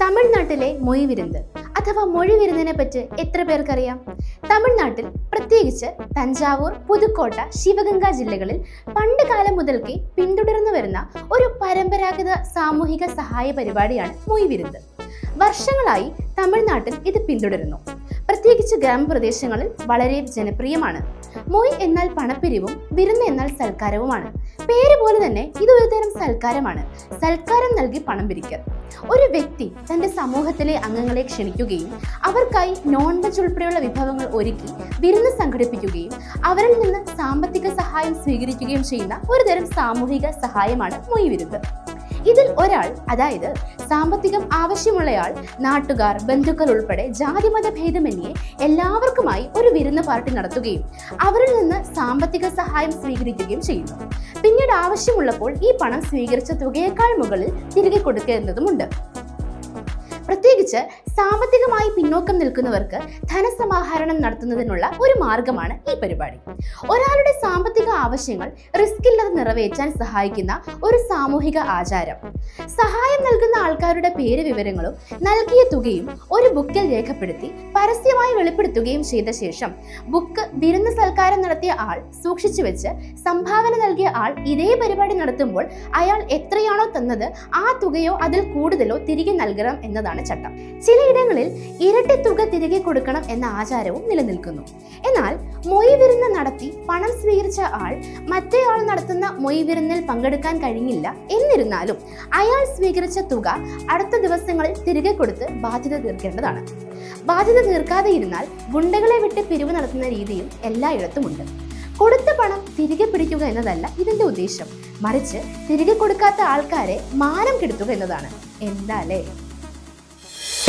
തമിഴ്നാട്ടിലെ മൊയ് വിരുന്ന് അഥവാ മൊഴി വിരുന്നിനെ പറ്റി എത്ര പേർക്കറിയാം? തമിഴ്നാട്ടിൽ പ്രത്യേകിച്ച് തഞ്ചാവൂർ പുതുക്കോട്ട ശിവഗംഗ ജില്ലകളിൽ പണ്ട് കാലം മുതൽക്കേ പിന്തുടർന്നു വരുന്ന ഒരു പരമ്പരാഗത സാമൂഹിക സഹായ പരിപാടിയാണ് മൊയ് വിരുന്ന് വർഷങ്ങളായി തമിഴ്നാട്ടിൽ ഇത് പിന്തുടരുന്നു. പ്രത്യേകിച്ച് ഗ്രാമപ്രദേശങ്ങളിൽ വളരെ ജനപ്രിയമാണ്. മൊയ് എന്നാൽ പണപ്പിരിവും വിരുന്ന് എന്നാൽ സൽക്കാരവുമാണ്. പേര് പോലെ തന്നെ ഇത് ഒരു തരം സൽക്കാരമാണ്. സൽക്കാരം നൽകി പണം പിരിക്കൽ. ഒരു വ്യക്തി തന്റെ സമൂഹത്തിലെ അംഗങ്ങളെ ക്ഷണിക്കുകയും അവർക്കായി നോൺ വെജ് ഉൾപ്പെടെയുള്ള വിഭവങ്ങൾ ഒരുക്കി വിരുന്ന് സംഘടിപ്പിക്കുകയും അവരിൽ നിന്ന് സാമ്പത്തിക സഹായം സ്വീകരിക്കുകയും ചെയ്യുന്ന ഒരു തരം സാമൂഹിക സഹായമാണ് മൊയ് വിരുന്ന്. ഇതിൽ ഒരാൾ അതായത് സാമ്പത്തികം ആവശ്യമുള്ളയാൾ നാട്ടുകാർ ബന്ധുക്കൾ ഉൾപ്പെടെ ജാതിമത ഭേദമന്യേ എല്ലാവർക്കുമായി ഒരു വിരുന്ന് പാർട്ടി നടത്തുകയും അവരിൽ നിന്ന് സാമ്പത്തിക സഹായം സ്വീകരിക്കുകയും ചെയ്യുന്നു. പിന്നീട് ആവശ്യമുള്ളപ്പോൾ ഈ പണം സ്വീകരിച്ച തുകയേക്കാൾ മുകളിൽ തിരികെ കൊടുക്കേണ്ടതുമുണ്ട്. പ്രത്യേകിച്ച് സാമ്പത്തികമായി പിന്നോക്കം നിൽക്കുന്നവർക്ക് ധനസമാഹരണം നടത്തുന്നതിനുള്ള ഒരു മാർഗമാണ് ഈ പരിപാടി. ഒരാളുടെ സാമ്പത്തിക ആവശ്യങ്ങൾ റിസ്ക് ഇല്ലാതെ നിറവേറ്റാൻ സഹായിക്കുന്ന ഒരു സാമൂഹിക ആചാരം. സഹായം നൽകുന്ന ആൾക്കാരുടെ പേര് വിവരങ്ങളും നൽകിയ തുകയും ഒരു ബുക്കിൽ രേഖപ്പെടുത്തി പരസ്യമായി വെളിപ്പെടുത്തുകയും ചെയ്ത ശേഷം ബുക്ക് വിരുന്ന് സൽക്കാരം നടത്തിയ ആൾ സൂക്ഷിച്ചു വെച്ച് സംഭാവന നൽകിയ ആൾ ഇതേ പരിപാടി നടത്തുമ്പോൾ അയാൾ എത്രയാണോ തന്നത് ആ തുകയോ അതിൽ കൂടുതലോ തിരികെ നൽകണം എന്നതാണ് ചട്ടം. ചിലയിടങ്ങളിൽ ഇരട്ടി തുക തിരികെ കൊടുക്കണം എന്ന ആചാരവും നിലനിൽക്കുന്നു. എന്നാൽ മൊയ് വിരുന്ന് നടത്തി പണം സ്വീകരിച്ച ആൾ മറ്റേ ആൾ നടത്തുന്ന മൊയ് വിരുന്നിൽ പങ്കെടുക്കാൻ കഴിഞ്ഞില്ല എന്നിരുന്നാലും അയാൾ സ്വീകരിച്ച തുക അടുത്ത ദിവസങ്ങളിൽ തിരികെ കൊടുത്ത് ബാധ്യത തീർക്കേണ്ടതാണ്. ബാധ്യത തീർക്കാതെ ഇരുന്നാൽ ഗുണ്ടകളെ വിട്ട് പിരിവ് നടത്തുന്ന രീതിയും എല്ലായിടത്തുമുണ്ട്. കൊടുത്ത പണം തിരികെ പിടിക്കുക എന്നതല്ല ഇതിന്റെ ഉദ്ദേശം. മറിച്ച് തിരികെ കൊടുക്കാത്ത ആൾക്കാരെ മാനം കെടുത്തുക എന്നതാണ്. എന്താ